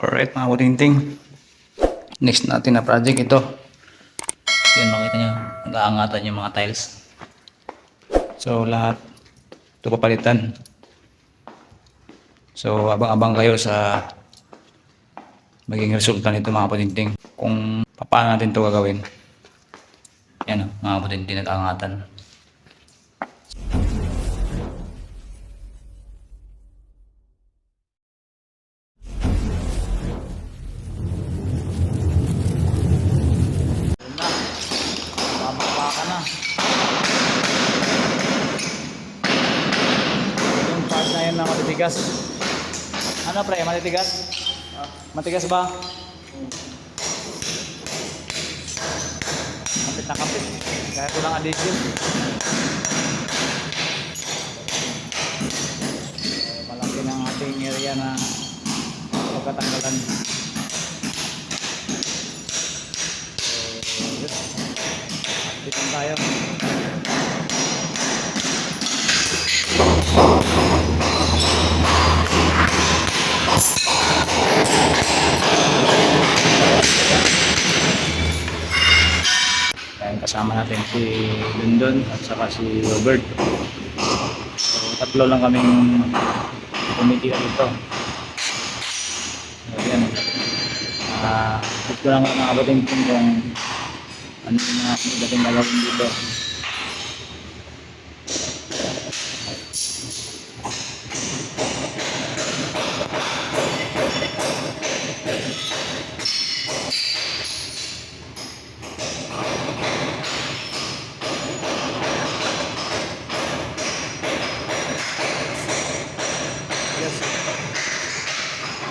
Alright mga kutinting. Next natin na project ito. Yan makita nyo. Nag-aangatan yung mga tiles. So lahat ito papalitan. So abang-abang kayo sa magiging resulta nito mga kutinting. Kung paano natin ito gagawin. Yan mga kutinting nag-aangatan. Matitigas. Ano pre, matitigas? Matigas ba? Kapit na kapit. Kaya ko lang addition. Malaki ng ating area na pagkatanggalan. So, yun. Tayo. Kasama natin si London at saka si Robert. So, tatlo lang kaming committee dito. Ayan. Ah, gusto lang ako nakabating kung ano yung mga dating gagawin dito.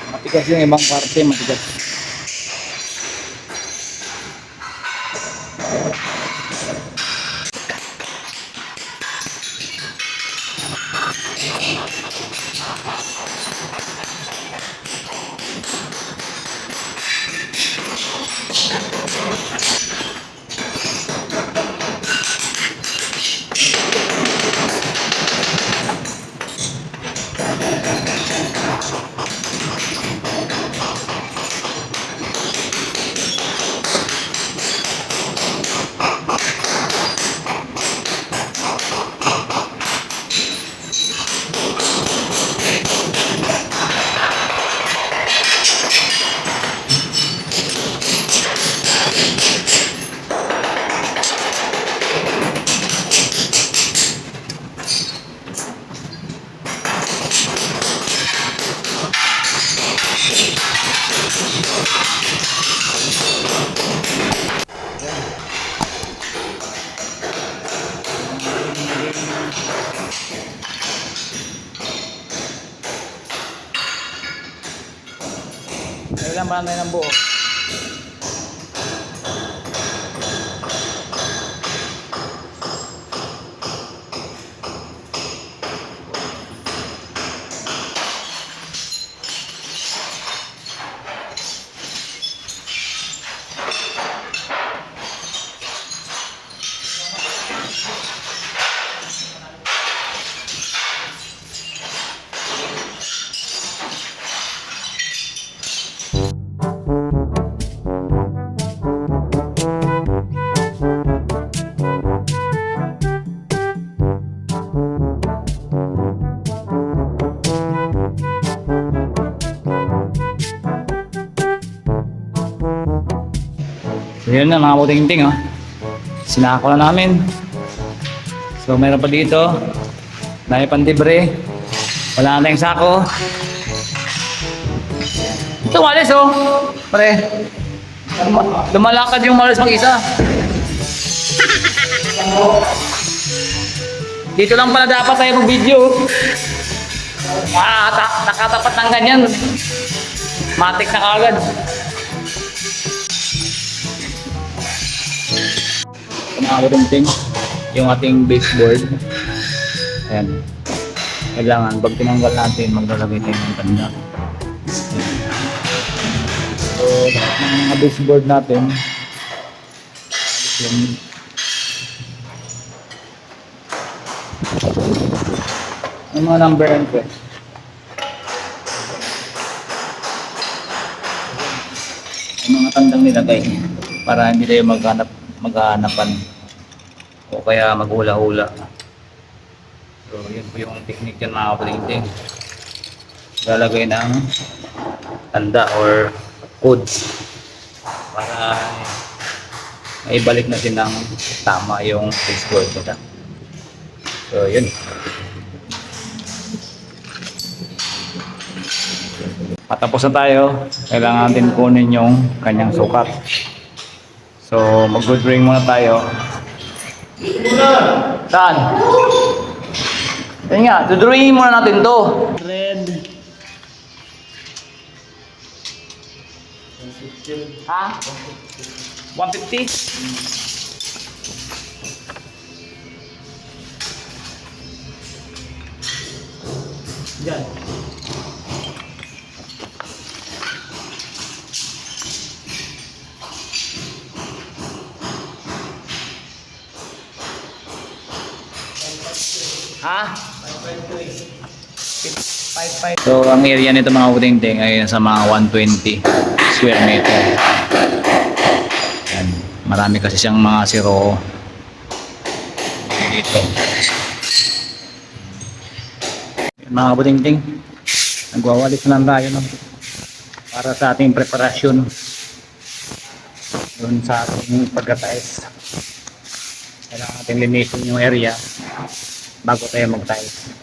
Matigas yung ibang parte, matigas. Kailan ba na ng buo? Yun na mga puting-ting oh. Sinako na namin. So meron pa dito. Dahil pandibre. Wala na tayong sako. Ito oh. Pre. Luma- Lumalakad yung malas mag-isa. Dito lang pala dapat tayo mag-video. Ah, ta- nakatapat ng ganyan. Matik na kagad. Pinakabuting yung ating baseboard. Ayan. Kailangan, pag tinanggal natin, maglalagay tayo ng tanda. So, lahat ng mga baseboard natin, yung yung mga number and press. yung mga tandang nilagay para hindi tayo maghanap maghahanapan o kaya maghula-hula. So, yun po yung technique yan mga kapatid. Lalagay ng tanda or codes para maibalik natin ng tama yung password nila. So, yun. Patapos na tayo. Kailangan din kunin yung kanyang sukat. So, mag-good ring muna tayo. Saan? Ayun nga, dudrawingin muna natin to. Red. Ha? 150? Diyan. Ha? 5.5. So, ang area nito mga uding-ding ay nasa mga 120 square meter. Yan. Marami kasi siyang mga zero dito. Yan, mga buding-ding. Nagwawalis na lang tayo no? para sa ating preparasyon doon sa ating pagkatayos. Kailangan natin linisin yung area bago tayo mag-tiles.